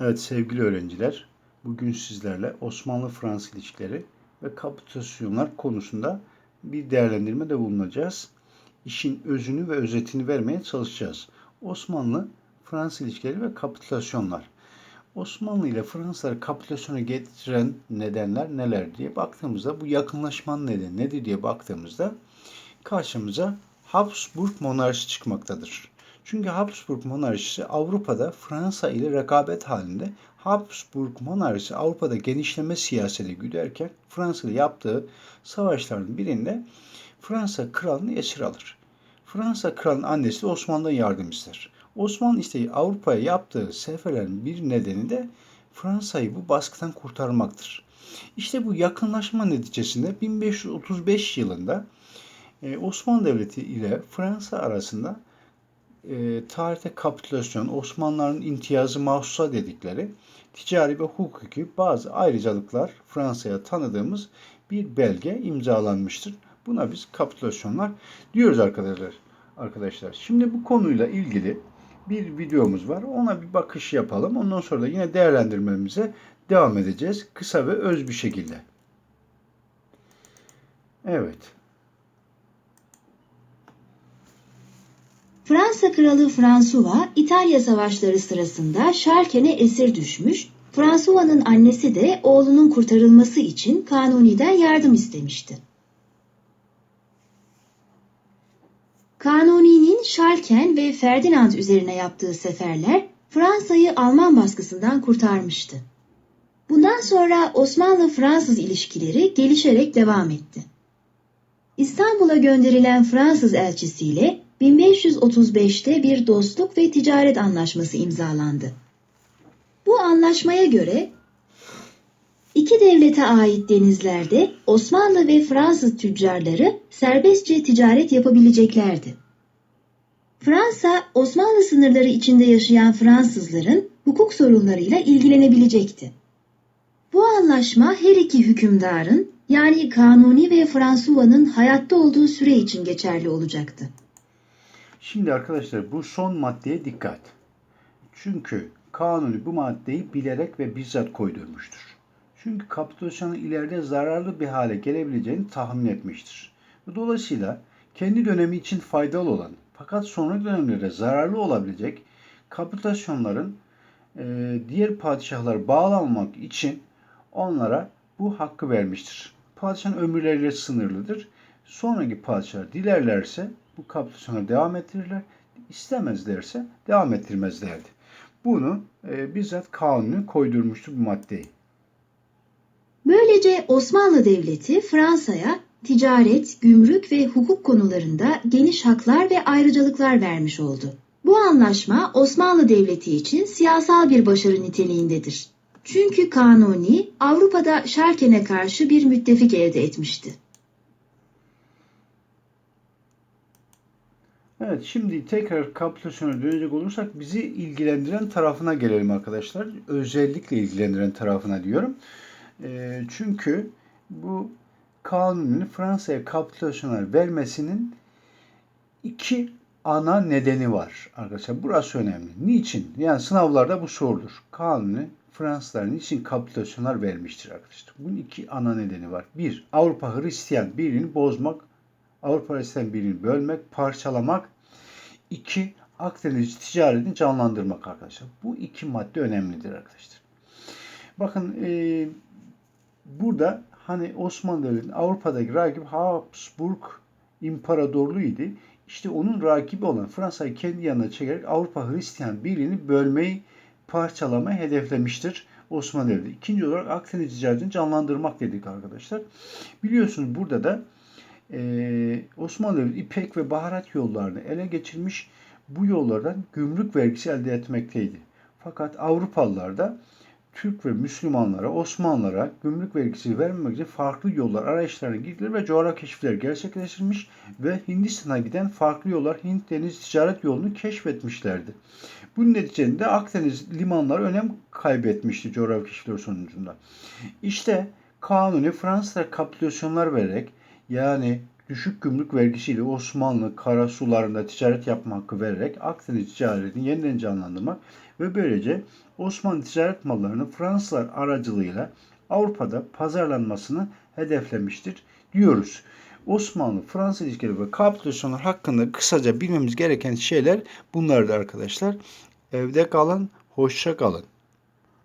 Evet sevgili öğrenciler, bugün sizlerle Osmanlı-Fransız ilişkileri ve kapitülasyonlar konusunda bir değerlendirme bulunacağız. İşin özünü ve özetini vermeye çalışacağız. Osmanlı-Fransız ilişkileri ve kapitülasyonlar. Osmanlı ile Fransızları kapitülasyona getiren nedenler neler diye baktığımızda bu yakınlaşmanın nedeni nedir diye baktığımızda karşımıza Habsburg monarşi çıkmaktadır. Çünkü Habsburg monarşisi Avrupa'da Fransa ile rekabet halinde Habsburg monarşisi Avrupa'da genişleme siyaseti güderken Fransa ile yaptığı savaşların birinde Fransa kralını esir alır. Fransa kralının annesi Osmanlı'dan yardım ister. Osmanlı işte Avrupa'ya yaptığı seferlerin bir nedeni de Fransa'yı bu baskıdan kurtarmaktır. İşte bu yakınlaşma neticesinde 1535 yılında e, Osmanlı Devleti ile Fransa arasında e, tarihte kapitülasyon, Osmanlıların imtiyazı mahsusa dedikleri ticari ve hukuki bazı ayrıcalıklar Fransa'ya tanıdığımız bir belge imzalanmıştır. Buna biz kapitülasyonlar diyoruz arkadaşlar. Arkadaşlar şimdi bu konuyla ilgili bir videomuz var. Ona bir bakış yapalım. Ondan sonra da yine değerlendirmemize devam edeceğiz. Kısa ve öz bir şekilde. Evet. Fransa Kralı François, İtalya savaşları sırasında Şarken'e esir düşmüş, François'nın annesi de oğlunun kurtarılması için Kanuni'den yardım istemişti. Kanuni'nin Şarken ve Ferdinand üzerine yaptığı seferler Fransa'yı Alman baskısından kurtarmıştı. Bundan sonra Osmanlı-Fransız ilişkileri gelişerek devam etti. İstanbul'a gönderilen Fransız elçisiyle 1535'te bir dostluk ve ticaret anlaşması imzalandı. Bu anlaşmaya göre iki devlete ait denizlerde Osmanlı ve Fransız tüccarları serbestçe ticaret yapabileceklerdi. Fransa, Osmanlı sınırları içinde yaşayan Fransızların hukuk sorunlarıyla ilgilenebilecekti. Bu anlaşma her iki hükümdarın yani Kanuni ve François'nın hayatta olduğu süre için geçerli olacaktı. Şimdi arkadaşlar bu son maddeye dikkat. Çünkü Kanuni bu maddeyi bilerek ve bizzat koydurmuştur. Çünkü kapitülasyonun ileride zararlı bir hale gelebileceğini tahmin etmiştir. Dolayısıyla kendi dönemi için faydalı olan fakat sonraki dönemlerde zararlı olabilecek kapitülasyonların e, diğer padişahlara bağlanmak için onlara bu hakkı vermiştir. Padişahın ömürleriyle sınırlıdır. Sonraki padişahlar dilerlerse bu kapitülasyona devam ettirirler. İstemezlerse devam ettirmezlerdi. Bunu e, bizzat kanunu koydurmuştu bu maddeyi. Böylece Osmanlı Devleti Fransa'ya ticaret, gümrük ve hukuk konularında geniş haklar ve ayrıcalıklar vermiş oldu. Bu anlaşma Osmanlı Devleti için siyasal bir başarı niteliğindedir. Çünkü Kanuni Avrupa'da Şarken'e karşı bir müttefik elde etmişti. Evet şimdi tekrar kapitülasyona dönecek olursak bizi ilgilendiren tarafına gelelim arkadaşlar. Özellikle ilgilendiren tarafına diyorum. E, çünkü bu kanunun Fransa'ya kapitülasyonlar vermesinin iki ana nedeni var arkadaşlar. Burası önemli. Niçin? Yani sınavlarda bu sorulur. Kanunu Fransızlar niçin kapitülasyonlar vermiştir arkadaşlar? Bunun iki ana nedeni var. Bir, Avrupa Hristiyan birliğini bozmak Avrupa Hristiyan Birliği'ni bölmek, parçalamak. İki, Akdeniz ticaretini canlandırmak arkadaşlar. Bu iki madde önemlidir arkadaşlar. Bakın e, burada hani Osmanlı Devleti'nin Avrupa'daki rakibi Habsburg İmparatorluğu'ydu. İşte onun rakibi olan Fransa'yı kendi yanına çekerek Avrupa Hristiyan Birliği'ni bölmeyi, parçalamayı hedeflemiştir Osmanlı Devleti. İkinci olarak Akdeniz ticaretini canlandırmak dedik arkadaşlar. Biliyorsunuz burada da e, Osmanlı İpek ve baharat yollarını ele geçirmiş bu yollardan gümrük vergisi elde etmekteydi. Fakat Avrupalılar da Türk ve Müslümanlara, Osmanlılara gümrük vergisi vermemek için farklı yollar arayışlarına girdiler ve coğrafi keşifler gerçekleştirmiş ve Hindistan'a giden farklı yollar Hint deniz ticaret yolunu keşfetmişlerdi. Bunun neticesinde Akdeniz limanları önem kaybetmişti coğrafi keşifler sonucunda. İşte Kanuni Fransızlar kapitülasyonlar vererek yani düşük gümrük vergisiyle Osmanlı karasularında ticaret yapma hakkı vererek Akdeniz ticaretini yeniden canlandırmak ve böylece Osmanlı ticaret mallarını Fransızlar aracılığıyla Avrupa'da pazarlanmasını hedeflemiştir diyoruz. Osmanlı-Fransız ilişkileri ve kapitülasyonlar hakkında kısaca bilmemiz gereken şeyler bunlardı arkadaşlar. Evde kalın, hoşça kalın.